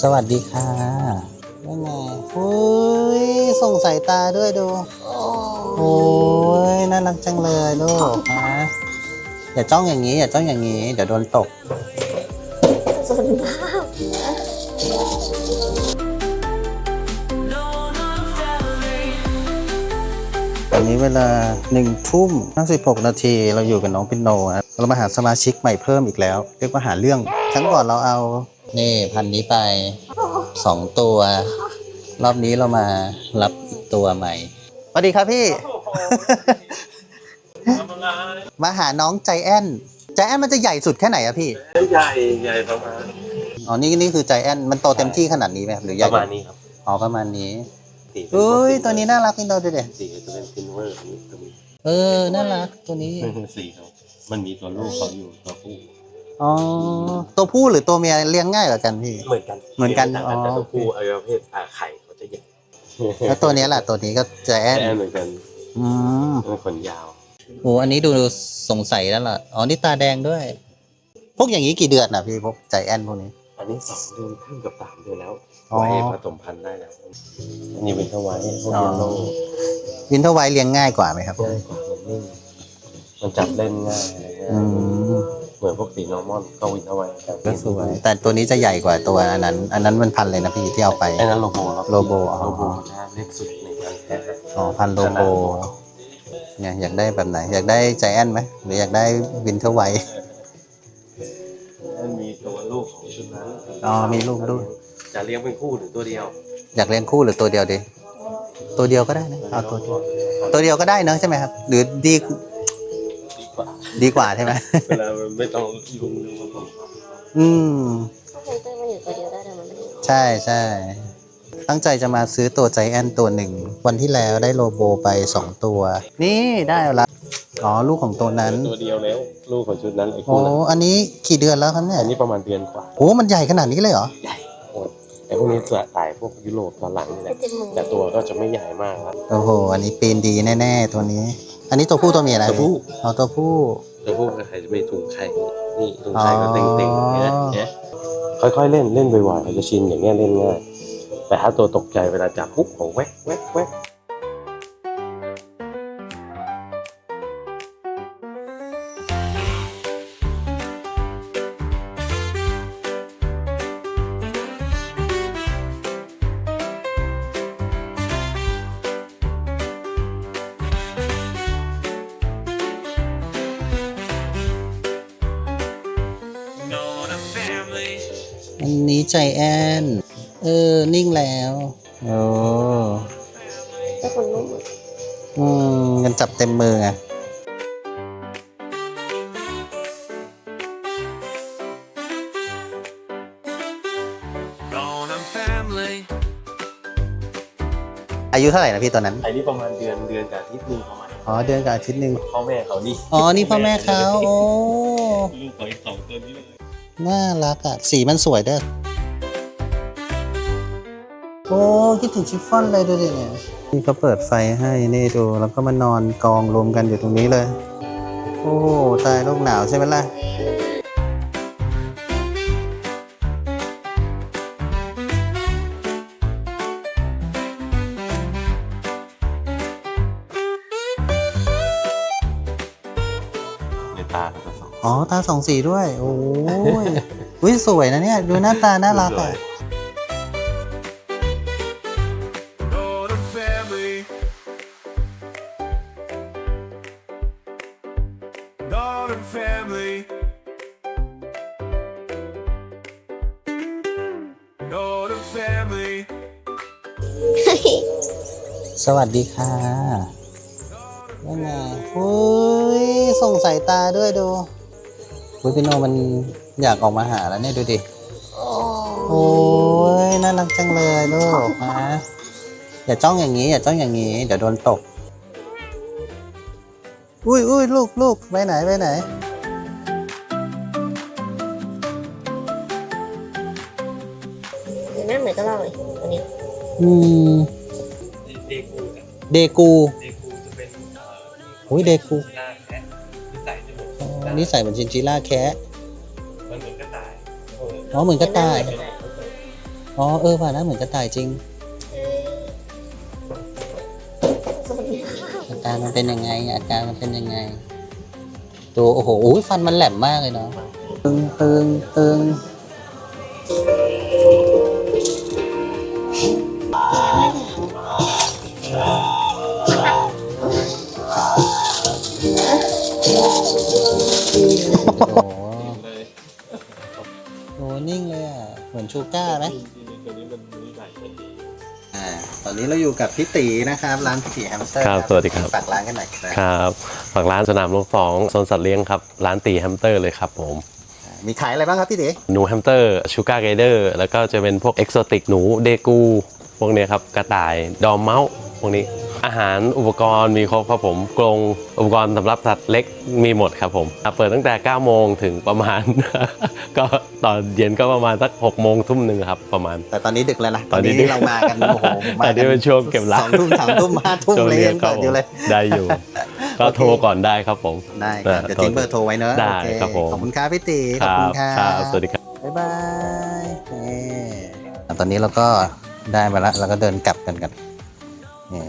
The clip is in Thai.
สวัสดีค่ะว่าไงอุ้ยส่งสายตาด้วยดู โอ้ยน่ารักจังเลยลูกนะอย่าจ้องอย่างนี้ อย่าจ้องอย่างนี้ เดี๋ยวโดนตกสนมากตอนนี้เวลาหนึ่งทุ่มห้าสิบหกนาทีเราอยู่กับน้องปิโนนะเรามาหาสมาชิกใหม่เพิ่มอีกแล้ว เรียกว่าหาเรื่อง ครั้งก่อนเราเอา นี่พันนี้ไปสองตัว รอบนี้เรามารับอีกตัวใหม่สวัสดีครับพี่ มาหาน้องใจแอนใจแอนมันจะใหญ่สุดแค่ไหนอะพี่ ใหญ่ใหญ่ประมาณอ๋อนี่นี่คือใจแอนมันโตเต็มที่ขนาดนี้ไหมครับหรือใหปญ่ระมาณนี้ครับอ๋อประมาณนี้สีอุ้ยตัวนี้น่ารักพี่โนดูเด็สีจะเป็นซินเวอร์อันนี้ตัวนี้ เออน่ารักตัวนี้ สีเขามันมีตัวลูกเขาอยู่ตัวผู้ อ๋อ ตัวผู้หรือตัวเมียเลี้ยงง่ายกว่ากันพี่ เหมือนกันเหมือนกันต่างอ๋อ แต่ตัวผู้อวัยวะเพศอ่าไข่เขาจะใหญ่แล้วตัวเนี้ยแหละตัวนี้ก็ใจแอแอนนเหมือนกันอืมเป็นขนยาว โอ้อันนี้ดูสงสัยแล้วล่ะ อ๋อ นี่ตาแดงด้วย พวกอย่างนี้กี่เดือนนะพี่พวกใจแอนพวกนี้ อันนี้สองเดือนครึ่งกับสามเดือนแล้วอ๋อ ไว้ผสมพันธุ์ได้แล้วอันนี้เป็นทวายพวกอ๋อเยลโล่วินเทอร์ไวท์เลี้ยงง่ายกว่าไหมครับ ง่ายกว่ามันนิ่งมันจับเล่นง่ายอะไรง่ายอืม เหมือนพวกสีนอร์มอนก็วินทวายกันก็สวย แต่ตัวนี้จะใหญ่กว่าตัวอันนั้น อันนั้นมันพันเลยนะพี่ที่เอาไป ไอ้นั้นโลโบครับโลโบอ๋อ โลโบนะเล็กสุดในการแท้อ๋อพันโลโบเนี่ยอยากได้แบบไหน อยากได้ใจแอนไหมหรืออยากได้วินเทอร์ไวท์มันมีตัวลูกของชุดนั้นอ๋อมีลูกด้วย จะเลี้ยงเป็นคู่หรือตัวเดียวอยากเลี้ยงคู่หรือตัวเดียวดี ตัวเดียวก็ได้นะเอาตัวเดียวตัวเดียวก็ได้เนอะใช่ไหมครับ หรือดี ดีกว่าดีกว่าใช่ไหมเวลามันไม่ต้องยุ่งเรื่องผสมอืมถ้าคงเตอร์มันอยู่ตัวเดียวได้แต่มันไม่ได้ใช่ใช่ตั้งใจจะมาซื้อตัวใจแอนตัวหนึ่ง วันที่แล้วได้โลโบไปสองตัว นี่ได้แล้วละอ๋อลูกของตัวนั้น ตัวเดียวแล้ว ลูกของชุดนั้นไอ้โอ้คู่นั้นอันนี้กี่เดือนแล้วครับเนี่ยอันนี้ประมาณเดือนกว่าโอ้มันใหญ่ขนาดนี้เลยเหรอใหญ่โอ้ยไอ้พวกนี้ตัวตายพวกยุโรปตอนหลังนี่แหไม่ละเต็มมือแต่ตัวก็จะไม่ใหญ่มากครับโอ้โห อันนี้ปีนดีแน่ ๆ ตัวนี้ อันนี้ตัวผู้ตัวเมียนะตัวผู้ เอาตัวผู้ ตัวพวกใครจะไม่ถุงไข่นี่ถุงไข่ก็เต็งๆเนี่ยอ๋อเนี่ยค่อยๆเล่นเล่นบ่อยๆเขาจะชินอย่างเงี้ยเล่นง่ายแต่ถ้าตัวตกใจเวลาจับปุ๊บของแวกแวกแวก อันนี้ใจแอน เออ นิ่งแล้วโอ้แต่คนนุ่มอะอืมกันจับเต็มมือไงอายุเท่าไหร่นะพี่ตอนนั้นไอ้นี่ประมาณเดือนเดือนกับอาทิตย์หนึงประมาณอ๋อเดือนกับอาทิตย์หนึ่งพ่อแม่เขานี่อ๋อนี่พ่อแม่เขาโอ้ ลูกของอีกสองตัวนี้เลย น่ารักอะสีมันสวยเด้อโอ้คิดถึงชิฟฟ่อนเลยดูดิเนี่ยนี่เขาเปิดไฟให้นี่ดู แล้วก็มานอนกองรวมกันอยู่ตรงนี้เลย โอ้โหตายโลกหนาวใช่ไหมล่ะ องอ๋อ ตาสองสีด้วย โอ้ยอุ้ยสวยนะเนี่ย ดูหน้าตา น่ารักอะ Northern family. Northern family. Northern family. สวัสดีค่ะว่าไงอุ้ยส่งสายตาด้วยดู อุ้ยพี่โนมันอยากออกมาหาแล้วเนี่ยดูดิโอ้โอ้ยน่ารักจังเลยลูกนะอย่าจ้องอย่างนี้ อย่าจ้องอย่างนี้ เดี๋ยวโดนตก อุ้ยอุ้ยลูกลูกไปไหนไปไหนหรือหน้าเหมือนกับเราเลยตัวนี้อืมเด็กกูจะเดกู เด็กกูจะเป็นเอ่ออุ้ยเดกูหน้า นี่ใส่เหมือนชินจิล่าแคะมันเหมือนกระต่ายเอออ๋อเหมือนกระต่ายหน้เหมือนกระต่ายออ๋อเออว่านะเหมือนกระต่ายจริงสวัสดีค่ะอาการมันเป็นยังไง อาการมันเป็นยังไงดูโอ้โหอุ๊ยฟันมันแหลมมากเลยเนาะตึงตึงตึง โอ้โหโหนิ่งเลยอะ เหมือนชูก้าไหมอ่า ตอนนี้เราอยู่กับพี่ตีนะครับ ร้านพี่ตีแฮมสเตอร์ครับสวัสดีครับ ฝากร้านกันหน่อยครับครับฝากร้านสนามหลวงสองโซนสัตว์เลี้ยงครับ ร้านตีแฮมสเตอร์เลยครับผมมีขายอะไรบ้างครับพี่ตีหนูแฮมสเตอร์ชูการ์เกเดอร์แล้วก็จะเป็นพวกเอกโซติกหนูเดกู พวกเนี้ยครับ กระต่าย ดอมเมาส์พวกนี้ อาหารอุปกรณ์มีครบครับผมกรงอุปกรณ์สำหรับสัตว์เล็กมีหมดครับผมอะเปิดตั้งแต่ 9 โมงถึงประมาณ ก็ตอนเย็นก็ประมาณสัก 6 โมงทุ่มหนึ่งครับประมาณ แต่ตอนนี้ดึกแล้วนะ ตอนนี้ดึกเรามากันโอ้โหผมมาตอนนี้เป็นช่วงเก็บร้านสองทุ่มสามทุ่มห้าทุ่มช่วงเลยนี้ยังครัเปิบดอยู่เลยผมได้อยู่ ก็โทรก่อนได้ครับผม ได้ครับอ่าเดี๋ยวทิ้งเบอร์โทรไว้เนอะได้โอเคครับผมขอบคุณครับพี่ตีคขอบรัคุบณครับครับสวัสดีครับบ๊ายบายนี่อะตอนนี้เราก็ได้มาแล้วเราก็เดินกลับกันกันนี่